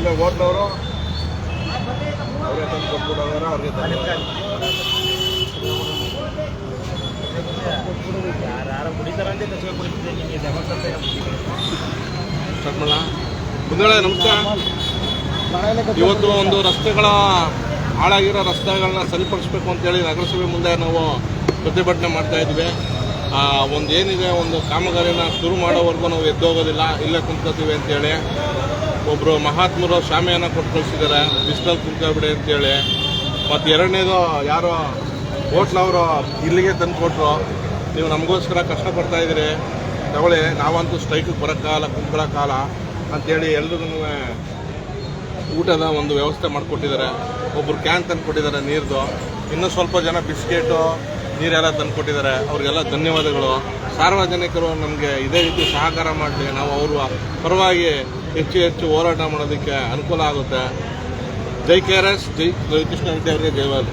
ಇಲ್ಲೇ ಹೋಟ್ಲವರು ಅವರೇ ತಂದು ಅವ್ರಿಗೆ ಮುಂದಳೆ ನಮಸ್ಕಾರ ಇವತ್ತು ಒಂದು ರಸ್ತೆಗಳ, ಹಾಳಾಗಿರೋ ರಸ್ತೆಗಳನ್ನ ಸರಿಪಡಿಸ್ಬೇಕು ಅಂತೇಳಿ ನಗರಸಭೆ ಮುಂದೆ ನಾವು ಪ್ರತಿಭಟನೆ ಮಾಡ್ತಾ ಇದ್ವಿ. ಒಂದು ಏನಿದೆ ಒಂದು ಕಾಮಗಾರಿನ ಶುರು ಮಾಡೋವರೆಗೂ ನಾವು ಎದ್ದೋಗೋದಿಲ್ಲ, ಇಲ್ಲೇ ಕುಂತ್ಕೋತೀವಿ ಅಂತೇಳಿ ಒಬ್ಬರು ಮಹಾತ್ಮರು ಶಾಮಿಯಾನ ಕೊಟ್ಟು ಕಳಿಸಿದ್ದಾರೆ. ಬಿಸಿಲಲ್ಲಿ ಕುಂತ್ಕೊಬಿಡಿ ಅಂತೇಳಿ. ಮತ್ತು ಎರಡನೇದು ಯಾರೋ ಹೋಟ್ಲವರು ಇಲ್ಲಿಗೆ ತಂದು ಕೊಟ್ಟರು ನೀವು ನಮಗೋಸ್ಕರ ಕಷ್ಟಪಡ್ತಾ ಇದ್ದೀರಿ. ತಗೊಳ್ಳಿ, ನಾವಂತೂ ಸ್ಟ್ರೈಕಿಗೆ ಬರೋಕ್ಕಾಗಲ್ಲ ಕುಂತ್ಕೊಳ್ಳೋಕ್ಕಾಗಲ್ಲ ಅಂತೇಳಿ ಎಲ್ರಿಗೂ ಊಟದ ಒಂದು ವ್ಯವಸ್ಥೆ ಮಾಡಿಕೊಟ್ಟಿದ್ದಾರೆ. ಒಬ್ಬರು ಕ್ಯಾನ್ ತಂದು ಕೊಟ್ಟಿದ್ದಾರೆ ನೀರ್ದು. ಇನ್ನೂ ಸ್ವಲ್ಪ ಜನ ಬಿಸ್ಕೆಟು ನೀರೆಲ್ಲ ತಂದು ಕೊಟ್ಟಿದ್ದಾರೆ ಅವ್ರಿಗೆಲ್ಲ ಧನ್ಯವಾದಗಳು. ಸಾರ್ವಜನಿಕರು ನಮಗೆ ಇದೇ ರೀತಿ ಸಹಕಾರ ಮಾಡಲಿ, ನಾವು ಅವರು ಪರವಾಗಿ ಹೆಚ್ಚು ಹೆಚ್ಚು ಹೋರಾಟ ಮಾಡೋದಕ್ಕೆ ಅನುಕೂಲ ಆಗುತ್ತೆ. ಜೈ ಕೆ ಆರ್ ಎಸ್, ಜೈ ರವಿಕೃಷ್ಣ ಅವರಿಗೆ ಜಯವಾದ